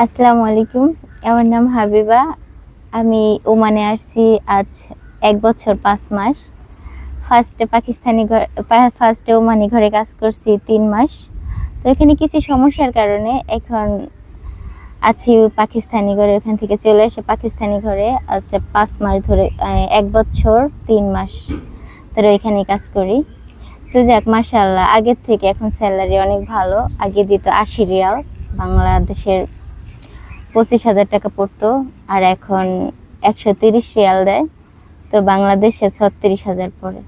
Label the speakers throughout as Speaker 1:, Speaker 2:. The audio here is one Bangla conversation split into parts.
Speaker 1: আসসালামু আলাইকুম। আমার নাম হাবিবা। আমি ওমানে আসছি আজ এক বছর, পাঁচ মাস। ফার্স্টে পাকিস্তানি ঘর ফার্স্টে ওমানি ঘরে কাজ করছি তিন মাস। তো এখানে কিছু সমস্যার কারণে এখন আছি পাকিস্তানি ঘরে। ওখান থেকে চলে এসে পাকিস্তানি ঘরে আচ্ছা পাঁচ মাস ধরে এক বছর, তিন মাস ধরে ওইখানে কাজ করি। তো যাক মাশাল্লাহ আগের থেকে এখন স্যালারি অনেক ভালো। আগে দিত আশি রিয়াল। বাংলাদেশের পঁচিশ হাজার টাকা পড়তো আর এখন একশো তিরিশ রিয়াল দেয় তো বাংলাদেশে ছত্রিশ হাজার পড়ে।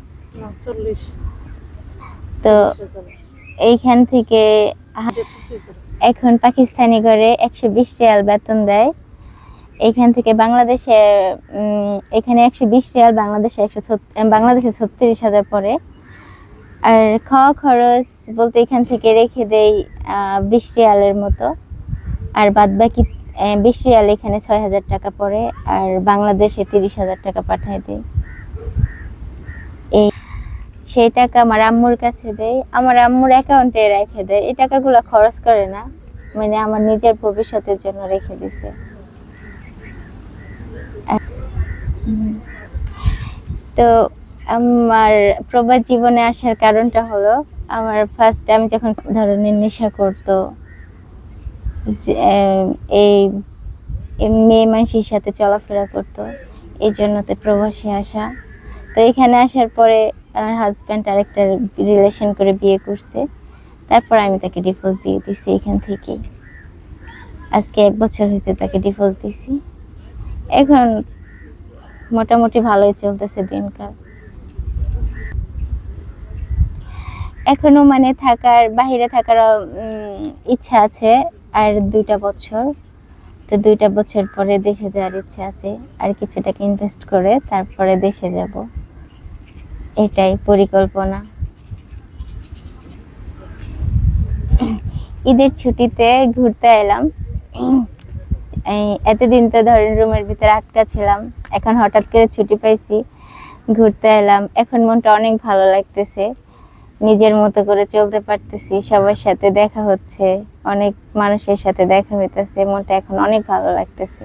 Speaker 1: তো এইখান থেকে এখন পাকিস্তানি করে একশো বিশ রিয়াল বেতন দেয়। এইখান থেকে বাংলাদেশে এখানে একশো বিশ রিয়াল বাংলাদেশে একশো বাংলাদেশে ছত্রিশ হাজার পড়ে। আর খাওয়া খরচ বলতে এখান থেকে রেখে দেই আহ, বিশ রিয়ালের মতো। আর বাদ বাকি বিশ রিয়াল এখানে ছয় হাজার টাকা পড়ে, আর বাংলাদেশে তিরিশ হাজার টাকা পাঠায় দেয়। এই সেই টাকা আমার আম্মুর কাছে দেয়, আমার আম্মুর অ্যাকাউন্টে রেখে দেয়। এই টাকাগুলো খরচ করে না মানে আমার নিজের ভবিষ্যতের জন্য রেখে দিছে। তো আমার প্রবাস জীবনে আসার কারণটা হলো, আমার ফার্স্ট আমি যখন ধরনের নেশা করতো এই মেয়ে মানুষের সাথে চলাফেরা করতো। এই জন্য তো প্রবাসী আসা। তো এখানে আসার পরে আমার হাজব্যান্ড আরেকটা রিলেশন করে বিয়ে করছে। তারপর আমি তাকে ডিভোর্স দিয়ে দিছি এখান থেকেই আজকে এক বছর হয়েছে তাকে ডিভোর্স দিছি। এখন মোটামুটি ভালোই চলতেছে দিনকাল। এখনও মানে থাকার বাইরে থাকার ইচ্ছা আছে। আর দুইটা বছর। তো দুইটা বছর পরে দেশে যাওয়ার ইচ্ছা আছে, আর কিছু টাকা ইনভেস্ট করে তারপরে দেশে যাব। এটাই পরিকল্পনা। ঈদের ছুটিতে ঘুরতে এলাম। এতদিন তো ধরেন রুমের ভিতরে আটকা ছিলাম, এখন হঠাৎ করে ছুটি পাইছি, ঘুরতে এলাম। এখন মনটা অনেক ভালো লাগতেছে। নিজের মতো করে চলতে পারতেছি, সবার সাথে দেখা হচ্ছে, অনেক মানুষের সাথে দেখা হইতেছে, মনটা এখন অনেক ভালো লাগতেছে।